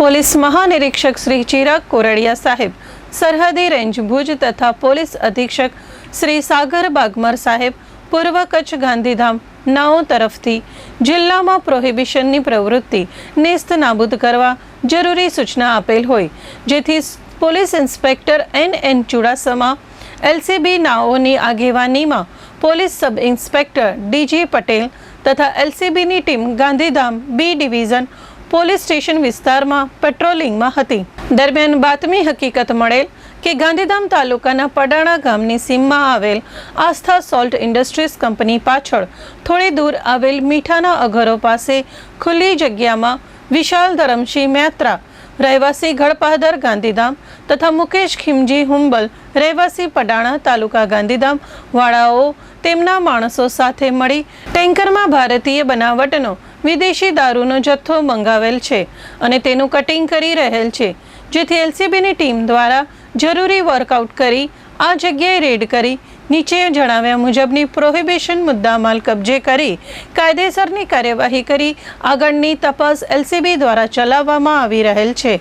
Police મહાનિરીક્ષક શ્રી ચિરાગ કોરડિયા સાહેબ, સરહદી રેન્જ ભુજ તથા પોલીસ અધિક્ષક શ્રી સાગર બાગમર સાહેબ, પૂર્વ કચ્છ ગાંધીધામ નાઓ તરફથી જિલ્લામાં પ્રોહિબિશનની પ્રવૃત્તિ નેસ્ત નાબૂદ કરવા જરૂરી સૂચના આપેલ હોય, જેથી police inspector N N Chudasama, LCB નાઓની આગેવાનીમાં police sub inspector D G Patel તથા એલસીબીની team Gandhidham B division police station વિસ્તારમાં પેટ્રોલિંગમાં હતી. દરમિયાન બાતમી હકીકત મળેલ કે ગાંધીધામ તાલુકાના પડાણા ગામની સીમમાં આવેલ આસ્થા સોલ્ટ ઇન્ડસ્ટ્રીઝ કંપની પાછળ થોડી દૂર આવેલ મીઠાના અઘરો પાસે ખુલ્લી જગ્યામાં વિશાલ ધરમસિંહ મેત્રા રહેવાસી ગળપાદર ગાંધીધામ તથા મુકેશ ખીમજી હુંબલ, રહેવાસી પડાણા તાલુકા ગાંધીધામ વાળાઓ તેમના માણસો સાથે મળી ટેન્કરમાં ભારતીય બનાવટનો વિદેશી દારૂનો જથ્થો મંગાવેલ છે અને તેનું કટિંગ કરી રહેલ છે, જેથી એલસીબીની ટીમ દ્વારા જરૂરી વર્કઆઉટ કરી, આ જગ્યાએ રેડ કરી, નીચે જણાવ્યા મુજબની પ્રોહિબિશન મુદ્દામાલ કબજે કરી, કાયદેસરની કાર્યવાહી કરી, આગળની તપાસ એલસીબી દ્વારા ચલાવવામાં આવી રહેલ છે.